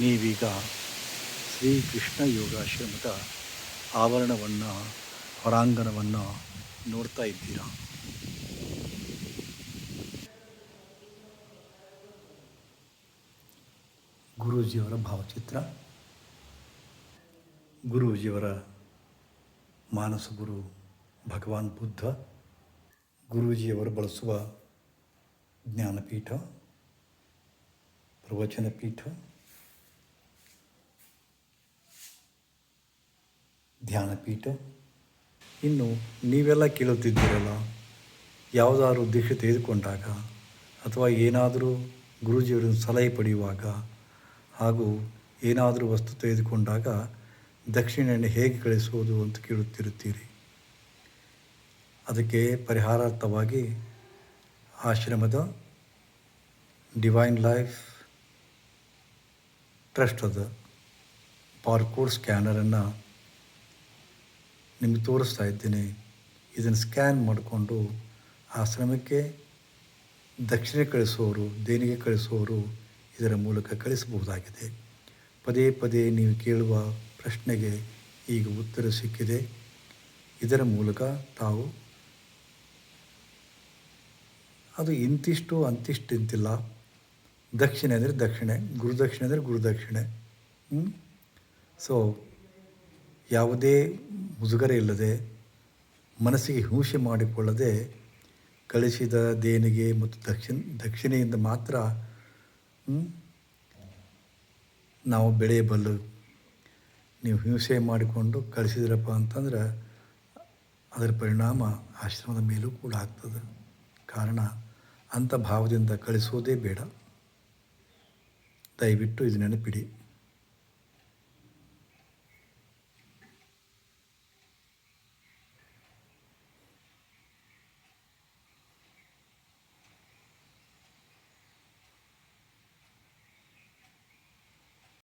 ನೀವೀಗ ಶ್ರೀ ಕೃಷ್ಣ ಯೋಗಾಶ್ರಮದ ಆವರಣವನ್ನು ಹೊರಾಂಗಣವನ್ನು ನೋಡ್ತಾ ಇದ್ದೀರಾ? ಗುರೂಜಿಯವರ ಭಾವಚಿತ್ರ. ಗುರೂಜಿಯವರ ಮಾನಸ ಗುರು ಭಗವಾನ್ ಬುದ್ಧ, ಗುರೂಜಿಯವರು ಬಳಸುವ ಜ್ಞಾನಪೀಠ, ಪ್ರವಚನ ಪೀಠ ಧ್ಯಾನಪೀಠ ಇನ್ನು ನೀವೆಲ್ಲ ಕೇಳುತ್ತಿದ್ದೀರಲ್ಲ, ಯಾವುದಾದ್ರೂ ದೀಕ್ಷೆ ತೆಗೆದುಕೊಂಡಾಗ ಅಥವಾ ಏನಾದರೂ ಗುರೂಜಿಯವರನ್ನು ಸಲಹೆ ಪಡೆಯುವಾಗ ಹಾಗೂ ಏನಾದರೂ ವಸ್ತು ತೆಗೆದುಕೊಂಡಾಗ ದಕ್ಷಿಣೆಯನ್ನು ಹೇಗೆ ಕಳಿಸುವುದು ಅಂತ ಕೇಳುತ್ತಿರುತ್ತೀರಿ? ಅದಕ್ಕೆ ಪರಿಹಾರಾರ್ಥವಾಗಿ ಆಶ್ರಮದ ಡಿವೈನ್ ಲೈಫ್ ಟ್ರಸ್ಟದ ಬಾರ್ಕೋಡ್ ಸ್ಕ್ಯಾನರನ್ನು ನಿಮಗೆ ತೋರಿಸ್ತಾ ಇದ್ದೀನಿ. ಇದನ್ನು ಸ್ಕ್ಯಾನ್ ಮಾಡಿಕೊಂಡು ಆಶ್ರಮಕ್ಕೆ ದಕ್ಷಿಣೆ ಕಳಿಸುವವರು ದೇಣಿಗೆ ಕಳಿಸುವವರು ಇದರ ಮೂಲಕ ಕಳಿಸಬಹುದಾಗಿದೆ. ಪದೇ ಪದೇ ನೀವು ಕೇಳುವ ಪ್ರಶ್ನೆಗೆ ಈಗ ಉತ್ತರ ಸಿಕ್ಕಿದೆ. ಇದರ ಮೂಲಕ ತಾವು ಅದು ಇಂತಿಷ್ಟು ಅಂತಿಷ್ಟು ಇಂತಿಲ್ಲ. ದಕ್ಷಿಣೆ ಅಂದರೆ ದಕ್ಷಿಣೆ, ಗುರುದಕ್ಷಿಣೆ ಅಂದರೆ ಗುರುದಕ್ಷಿಣೆ. ಸೊ ಯಾವುದೇ ಮುಜುಗರ ಇಲ್ಲದೆ, ಮನಸ್ಸಿಗೆ ಹಿಂಸೆ ಮಾಡಿಕೊಳ್ಳದೆ, ಕಳಿಸಿದ ದೇಣಿಗೆ ಮತ್ತು ದಕ್ಷಿಣ, ದಕ್ಷಿಣೆಯಿಂದ ಮಾತ್ರ ನಾವು ಬೆಳೆಯಬಲ್ಲು. ನೀವು ಹಿಂಸೆ ಮಾಡಿಕೊಂಡು ಕಳಿಸಿದ್ರಪ್ಪ ಅಂತಂದ್ರೆ, ಅದರ ಪರಿಣಾಮ ಆಶ್ರಮದ ಮೇಲೂ ಕೂಡ ಆಗ್ತದೆ. ಕಾರಣ ಅಂಥ ಭಾವದಿಂದ ಕಳಿಸೋದೇ ಬೇಡ. ದಯವಿಟ್ಟು ಇದು ನೆನಪಿಡಿ.